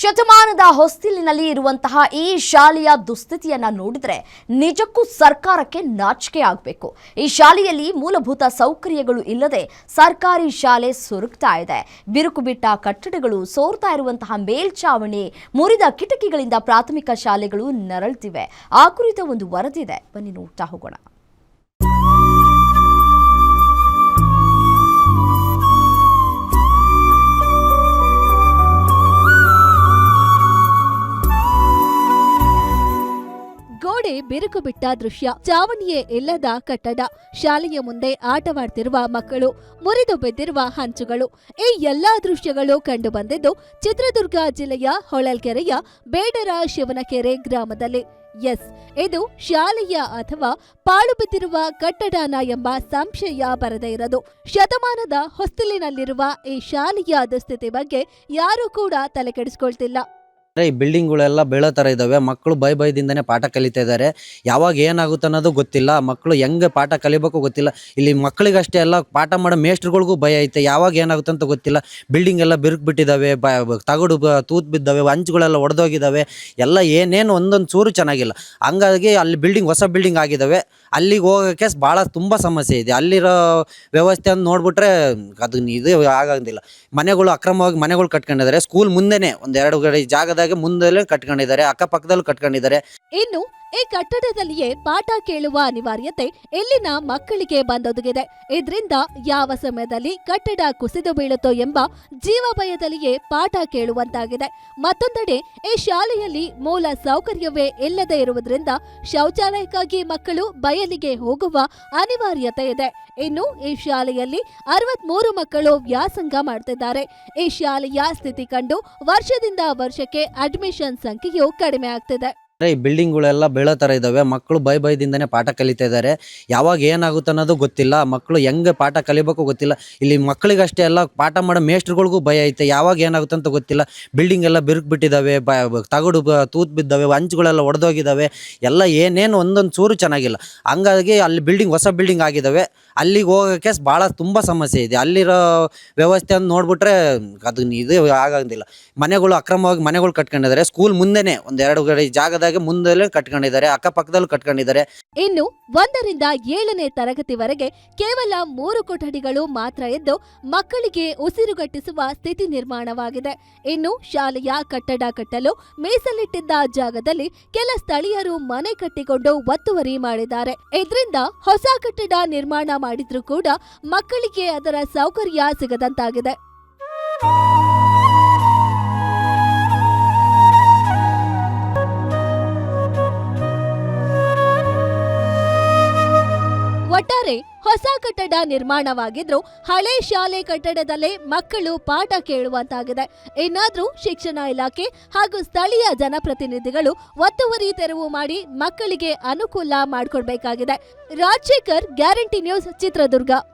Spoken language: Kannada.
ಶತಮಾನದ ಹೊಸ್ತಿಲಿನಲ್ಲಿ ಇರುವಂತಹ ಈ ಶಾಲೆಯ ದುಸ್ಥಿತಿಯನ್ನ ನೋಡಿದ್ರೆ ನಿಜಕ್ಕೂ ಸರ್ಕಾರಕ್ಕೆ ನಾಚಿಕೆ ಆಗಬೇಕು. ಈ ಶಾಲೆಯಲ್ಲಿ ಮೂಲಭೂತ ಸೌಕರ್ಯಗಳು ಇಲ್ಲದೆ ಸರ್ಕಾರಿ ಶಾಲೆ ಸುರುಕ್ತಾ ಇದೆ. ಬಿರುಕು ಬಿಟ್ಟ ಕಟ್ಟಡಗಳು ಸೋರ್ತಾ ಇರುವಂತಹ ಮೇಲ್ಛಾವಣಿ ಮುರಿದ ಕಿಟಕಿಗಳಿಂದ ಪ್ರಾಥಮಿಕ ಶಾಲೆಗಳು ನರಳ್ತಿವೆ. ಆ ಕುರಿತ ಒಂದು ವರದಿದೆ ಬನ್ನಿ ನೋಡ್ತಾ ಹೋಗೋಣ. ಗೋಡೆ ಬಿರುಕು ಬಿಟ್ಟ ದೃಶ್ಯ. ಚಾವಣಿಯೇ ಇಲ್ಲದ ಕಟ್ಟಡ. ಶಾಲೆಯ ಮುಂದೆ ಆಟವಾಡ್ತಿರುವ ಮಕ್ಕಳು, ಮುರಿದು ಬಿದ್ದಿರುವ ಹಂಚುಗಳು. ಈ ಎಲ್ಲಾ ದೃಶ್ಯಗಳು ಕಂಡುಬಂದಿದ್ದು ಚಿತ್ರದುರ್ಗ ಜಿಲ್ಲೆಯ ಹೊಳಲ್ಕೆರೆಯ ಬೇಡರ ಶಿವನಕೆರೆ ಗ್ರಾಮದಲ್ಲಿ. ಎಸ್, ಇದು ಶಾಲೆಯ ಅಥವಾ ಪಾಳು ಬಿದ್ದಿರುವ ಕಟ್ಟಡನ ಎಂಬ ಸಂಶಯ ಬರದೇ ಇರದು. ಶತಮಾನದ ಹೊಸ್ತಿಲಿನಲ್ಲಿರುವ ಈ ಶಾಲೆಯ ದುಸ್ಥಿತಿ ಬಗ್ಗೆ ಯಾರೂ ಕೂಡ ತಲೆ ಕೆಡಿಸ್ಕೊಳ್ತಿಲ್ಲ ಈ ಬಿಲ್ಡಿಂಗ್ಗಳೆಲ್ಲ ಬೀಳೋ ತರ ಇದ್ದಾವೆ ಮಕ್ಕಳು ಬೈ ಭಯದಿಂದನೇ ಪಾಠ ಕಲಿತಾ ಇದ್ದಾರೆ. ಯಾವಾಗ ಏನಾಗುತ್ತೆ ಅನ್ನೋದು ಗೊತ್ತಿಲ್ಲ. ಮಕ್ಕಳು ಹೆಂಗೆ ಪಾಠ ಕಲಿಬೇಕು ಗೊತ್ತಿಲ್ಲ. ಇಲ್ಲಿ ಮಕ್ಕಳಿಗಷ್ಟೇ ಎಲ್ಲ ಪಾಠ ಮಾಡೋ ಮೇಸ್ಟ್ರುಗಳಿಗೂ ಭಯ ಐತೆ. ಯಾವಾಗ ಏನಾಗುತ್ತೆ ಅಂತ ಗೊತ್ತಿಲ್ಲ. ಬಿಲ್ಡಿಂಗ್ ಎಲ್ಲ ಬಿರುಕು ಬಿಟ್ಟಿದ್ದಾವೆ ಬ, ತಗಡು ತೂತ್ ಬಿದ್ದಾವೆ. ಹಂಚುಗಳೆಲ್ಲ ಒಡೆದೋಗಿದ್ದಾವೆ. ಎಲ್ಲ ಏನೇನು ಒಂದೊಂದು ಚೂರು ಚೆನ್ನಾಗಿಲ್ಲ. ಹಂಗಾಗಿ ಅಲ್ಲಿ ಬಿಲ್ಡಿಂಗ್, ಹೊಸ ಬಿಲ್ಡಿಂಗ್ ಆಗಿದ್ದಾವೆ. ಅಲ್ಲಿಗೆ ಹೋಗೋಕ್ಕೆ ಭಾಳ ತುಂಬ ಸಮಸ್ಯೆ ಇದೆ. ಅಲ್ಲಿರೋ ವ್ಯವಸ್ಥೆ ಅಂತ ನೋಡ್ಬಿಟ್ರೆ ಅದು ಇದು ಆಗಂಗಿಲ್ಲ. ಮನೆಗಳು ಅಕ್ರಮವಾಗಿ ಮನೆಗಳು ಕಟ್ಕೊಂಡಿದ್ದಾರೆ. ಸ್ಕೂಲ್ ಮುಂದೆನೆ ಒಂದ್ ಎರಡು ಕಡೆ ಜಾಗದಾಗೆ ಮುಂದೆಲ್ಲೇ ಕಟ್ಕೊಂಡಿದ್ದಾರೆ ಅಕ್ಕಪಕ್ಕದಲ್ಲೂ ಕಟ್ಕೊಂಡಿದ್ದಾರೆ. ಇನ್ನು ಈ ಕಟ್ಟಡದಲ್ಲಿಯೇ ಪಾಠ ಕೇಳುವ ಅನಿವಾರ್ಯತೆ ಇಲ್ಲಿನ ಮಕ್ಕಳಿಗೆ ಬಂದೊದಗಿದೆ. ಇದರಿಂದ ಯಾವ ಸಮಯದಲ್ಲಿ ಕಟ್ಟಡ ಕುಸಿದು ಬೀಳುತ್ತೋ ಎಂಬ ಜೀವ ಭಯದಲ್ಲಿಯೇ ಪಾಠ ಕೇಳುವಂತಾಗಿದೆ. ಮತ್ತೊಂದೆಡೆ, ಈ ಶಾಲೆಯಲ್ಲಿ ಮೂಲ ಸೌಕರ್ಯವೇ ಇಲ್ಲದೆ ಇರುವುದರಿಂದ ಶೌಚಾಲಯಕ್ಕಾಗಿ ಮಕ್ಕಳು ಬಯಲಿಗೆ ಹೋಗುವ ಅನಿವಾರ್ಯತೆ ಇದೆ. ಇನ್ನು ಈ ಶಾಲೆಯಲ್ಲಿ ಅರವತ್ಮೂರು ಮಕ್ಕಳು ವ್ಯಾಸಂಗ ಮಾಡ್ತಿದ್ದಾರೆ. ಈ ಶಾಲೆಯ ಸ್ಥಿತಿ ಕಂಡು ವರ್ಷದಿಂದ ವರ್ಷಕ್ಕೆ ಅಡ್ಮಿಷನ್ ಸಂಖ್ಯೆಯು ಕಡಿಮೆ ಆಗ್ತಿದೆ. ಈ ಬಿಲ್ಡಿಂಗ್ಗಳೆಲ್ಲ ಬೀಳೋ ತರ ಇದಾವೆ. ಮಕ್ಕಳು ಬೈ ಬೈದಿಂದಾನೆ ಪಾಠ ಕಲಿತಾ ಇದ್ದಾರೆ ಯಾವಾಗ ಏನಾಗುತ್ತೆ ಅನ್ನೋದು ಗೊತ್ತಿಲ್ಲ. ಮಕ್ಕಳು ಹೆಂಗೆ ಪಾಠ ಕಲಿಬೇಕು ಗೊತ್ತಿಲ್ಲ. ಇಲ್ಲಿ ಮಕ್ಕಳಿಗಷ್ಟೇ ಎಲ್ಲ ಪಾಠ ಮಾಡೋ ಮೇಸ್ಟ್ರುಗಳಿಗೂ ಭಯ ಐತೆ. ಯಾವಾಗ ಏನಾಗುತ್ತೆ ಅಂತ ಗೊತ್ತಿಲ್ಲ. ಬಿಲ್ಡಿಂಗ್ ಎಲ್ಲ ಬಿರುಕು ಬಿಟ್ಟಿದ್ದಾವೆ ತಗಡು ತೂತ್ ಬಿದ್ದಾವೆ. ಹಂಚುಗಳೆಲ್ಲ ಒಡೆದೋಗಿದ್ದಾವೆ ಎಲ್ಲ ಏನೇನು ಒಂದೊಂದು ಚೂರು ಚೆನ್ನಾಗಿಲ್ಲ. ಹಂಗಾಗಿ ಅಲ್ಲಿ ಬಿಲ್ಡಿಂಗ್, ಹೊಸ ಬಿಲ್ಡಿಂಗ್ ಆಗಿದ್ದಾವೆ ಅಲ್ಲಿಗೆ ಹೋಗೋಕ್ಕೆ ಭಾಳ ತುಂಬ ಸಮಸ್ಯೆ ಇದೆ. ಅಲ್ಲಿರೋ ವ್ಯವಸ್ಥೆಯನ್ನು ನೋಡ್ಬಿಟ್ರೆ ಅದು ಇದು ಆಗೋದಿಲ್ಲ ಮನೆಗಳು ಅಕ್ರಮವಾಗಿ ಮನೆಗಳು ಕಟ್ಕೊಂಡಿದ್ದಾರೆ. ಸ್ಕೂಲ್ ಮುಂದೆನೆ ಒಂದ್ ಎರಡು ಕಡೆ ಜಾಗದಾಗೆ ಮುಂದೆಲ್ಲೇ ಕಟ್ಕೊಂಡಿದ್ದಾರೆ. ಅಕ್ಕಪಕ್ಕದಲ್ಲೂ ಕಟ್ಕೊಂಡಿದ್ದಾರೆ. ಇನ್ನು ಒಂದರಿಂದ ಏಳನೇ ತರಗತಿವರೆಗೆ ಕೇವಲ ಮೂರು ಕೊಠಡಿಗಳು ಮಾತ್ರ ಇದ್ದು ಮಕ್ಕಳಿಗೆ ಉಸಿರುಗಟ್ಟಿಸುವ ಸ್ಥಿತಿ ನಿರ್ಮಾಣವಾಗಿದೆ. ಇನ್ನು ಶಾಲೆಯ ಕಟ್ಟಡ ಕಟ್ಟಲು ಮೀಸಲಿಟ್ಟಿದ್ದ ಜಾಗದಲ್ಲಿ ಕೆಲ ಸ್ಥಳೀಯರು ಮನೆ ಕಟ್ಟಿಕೊಂಡು ಒತ್ತುವರಿ ಮಾಡಿದ್ದಾರೆ. ಇದರಿಂದ ಹೊಸ ಕಟ್ಟಡ ನಿರ್ಮಾಣ ಮಾಡಿದ್ರೂ ಕೂಡ ಮಕ್ಕಳಿಗೆ ಅದರ ಸೌಕರ್ಯ ಸಿಗದಂತಾಗಿದೆ. ಒಟ್ಟಾರೆ ಹೊಸ ಕಟ್ಟಡ ನಿರ್ಮಾಣವಾಗಿದ್ರು ಹಳೆ ಶಾಲೆ ಕಟ್ಟಡದಲ್ಲೇ ಮಕ್ಕಳು ಪಾಠ ಕೇಳುವಂತಾಗಿದೆ. ಇನ್ನಾದ್ರೂ ಶಿಕ್ಷಣ ಇಲಾಖೆ ಹಾಗೂ ಸ್ಥಳೀಯ ಜನಪ್ರತಿನಿಧಿಗಳು ಒತ್ತುವರಿ ತೆರವು ಮಾಡಿ ಮಕ್ಕಳಿಗೆ ಅನುಕೂಲ ಮಾಡಿಕೊಡ್ಬೇಕಾಗಿದೆ. Rajashekar, guarantee news, Chitradurga.